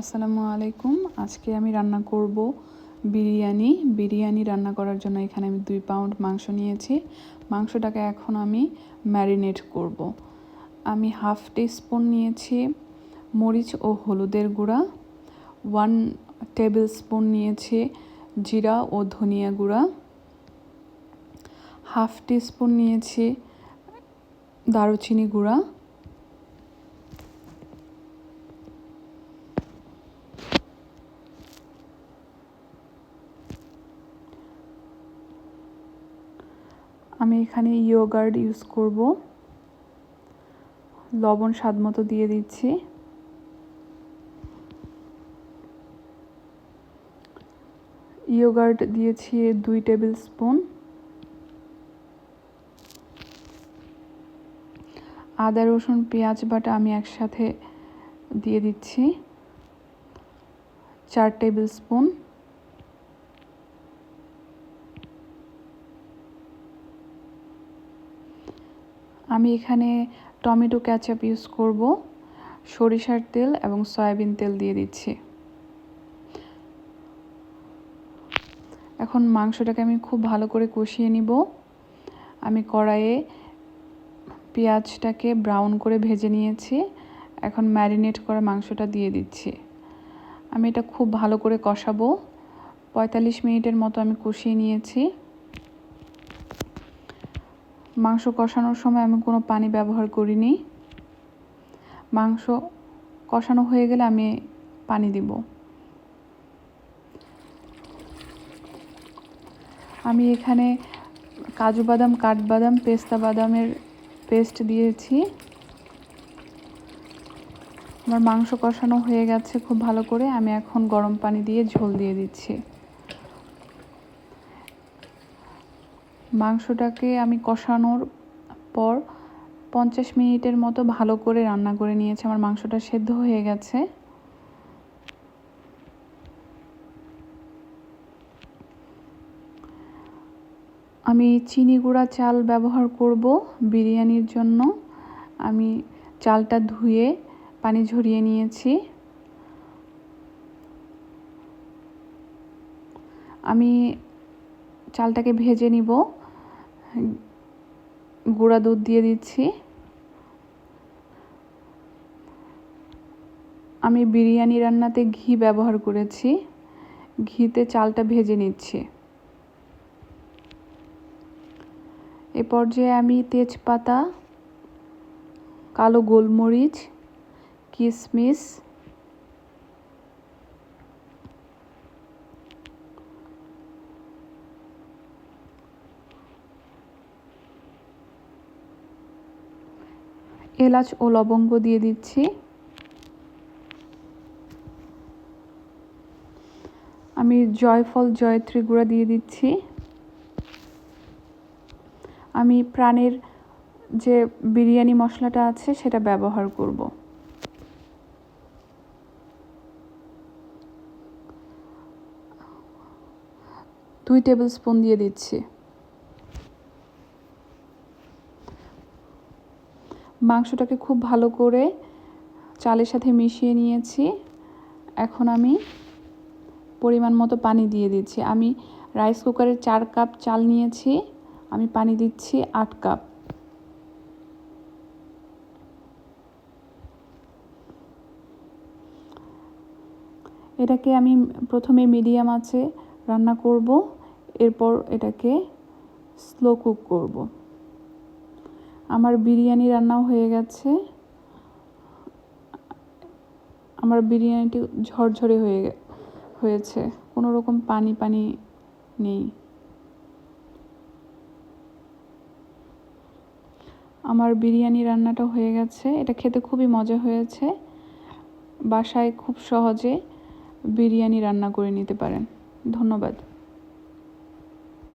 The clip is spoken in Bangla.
আসসালামু আলাইকুম। আজকে আমি রান্না করব বিরিয়ানি। বিরিয়ানি রান্না করার জন্য এখানে আমি দুই পাউন্ড মাংস নিয়েছি। মাংসটাকে এখন আমি ম্যারিনেট করব। আমি হাফ স্পুন নিয়েছি মরিচ ও হলুদের গুঁড়া। ওয়ান টেবিল স্পুন নিয়েছি জিরা ও ধনিয়া গুঁড়া। হাফ স্পুন নিয়েছি দারুচিনি গুঁড়া। আমি এখানে ইয়োগার্ড ইউজ করব। লবণ স্বাদ মতো দিয়ে দিচ্ছি। ইয়োগার্ড দিয়েছি দুই টেবিল স্পুন। আদা, রসুন, পেঁয়াজ বাটা আমি একসাথে দিয়ে দিচ্ছি। চার টেবিল স্পুন। আমি এখানে টমেটো ক্যাচাপ ইউজ করব, সরিষার তেল এবং সয়াবিন তেল দিয়ে দিচ্ছি। এখন মাংসটাকে আমি খুব ভালো করে কষিয়ে নিব। আমি কড়াইয়ে পেঁয়াজটাকে ব্রাউন করে ভেজে নিয়েছি। এখন ম্যারিনেট করা মাংসটা দিয়ে দিচ্ছি। আমি এটা খুব ভালো করে কষাবো। পঁয়তাল্লিশ মিনিটের মতো আমি কষিয়ে নিয়েছি। মাংস কষানোর সময় আমি কোনো পানি ব্যবহার করিনি। মাংস কষানো হয়ে গেলে আমি পানি দিব। আমি এখানে কাজু বাদাম কাঠবাদাম পেস্তা বাদামের পেস্ট দিয়েছি। আমার মাংস কষানো হয়ে গেছে খুব ভালো করে। আমি এখন গরম পানি দিয়ে ঝোল দিয়ে দিচ্ছি। মাংসটাকে আমি কষানোর পর পঞ্চাশ মিনিটের মতো ভালো করে রান্না করে নিয়েছি। আমার মাংসটা সেদ্ধ হয়ে গেছে। আমি চিনি গুঁড়া চাল ব্যবহার করব বিরিয়ানির জন্য। আমি চালটা ধুয়ে পানি ঝরিয়ে নিয়েছি। আমি চালটাকে ভেজে নিব। গুঁড়া দুধ দিয়ে দিচ্ছি। আমি বিরিয়ানি রান্নাতে ঘি ব্যবহার করেছি। ঘিতে চালটা ভেজে নিচ্ছি। এ পর্যায়ে আমি তেজপাতা, কালো গোলমরিচ কিশমিশ এলাচ ও লবঙ্গ দিয়ে দিচ্ছি। আমি জয়ফল, জয়ত্রী গুঁড়া দিয়ে দিচ্ছি। আমি প্রাণের যে বিরিয়ানি মশলাটা আছে, সেটা ব্যবহার করব। দুই টেবিল স্পুন দিয়ে দিচ্ছি। মাংসটাকে খুব ভালো করে চালের সাথে মিশিয়ে নিয়েছি। এখন আমি পরিমাণ মতো পানি দিয়ে দিচ্ছি। আমি রাইস কুকারের চার কাপ চাল নিয়েছি। আমি পানি দিচ্ছি আট কাপ। এটাকে আমি প্রথমে মিডিয়াম আছে রান্না করব। এরপর এটাকে স্লো কুক করব। আমার বিরিয়ানি রান্নাও হয়ে গেছে। আমার বিরিয়ানিটি ঝরঝরে হয়ে হয়েছে। কোনো রকম পানি পানি নেই। আমার বিরিয়ানি রান্নাটা হয়ে গেছে। এটা খেতে খুবই মজা হয়েছে। বাসায় খুব সহজে বিরিয়ানি রান্না করে নিতে পারেন। ধন্যবাদ।